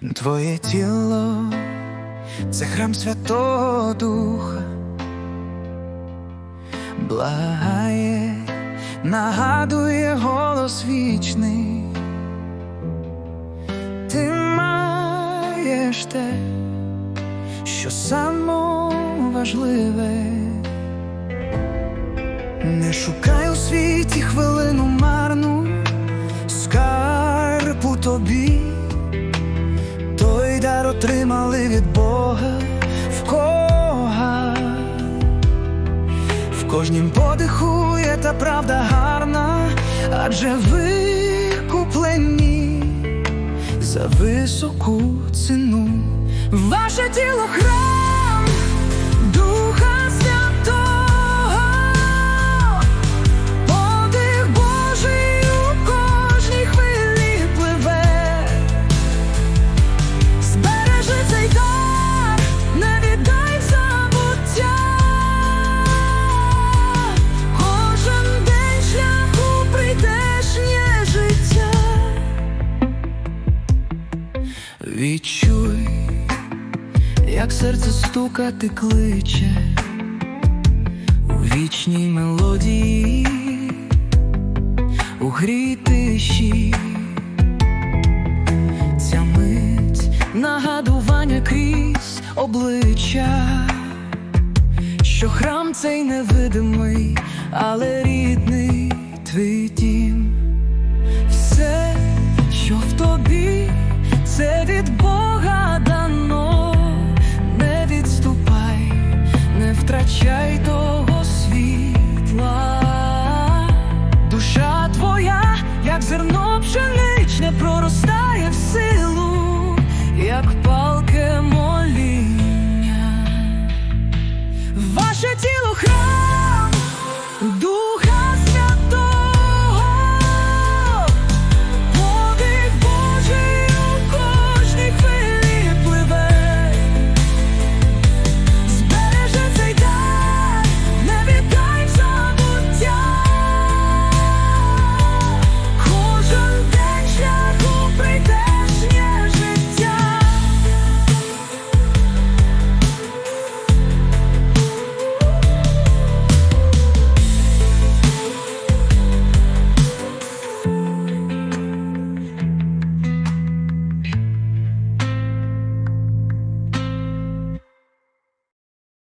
Твоє тіло це храм Святого Духа, благає, нагадує голос вічний. Ти маєш те, що само важливе. Не шукай у світі хвилину марну, скарб у тобі, отримали від Бога в кога. В кожнім подиху є та правда гарна, адже ви куплені за високу ціну. Ваше тіло храм Відчуй, як серце стукати кличе у вічній мелодії, у грі тиші. Ця мить нагадування крізь обличчя, що храм цей невидимий, але рідний твій дім. давно вже не.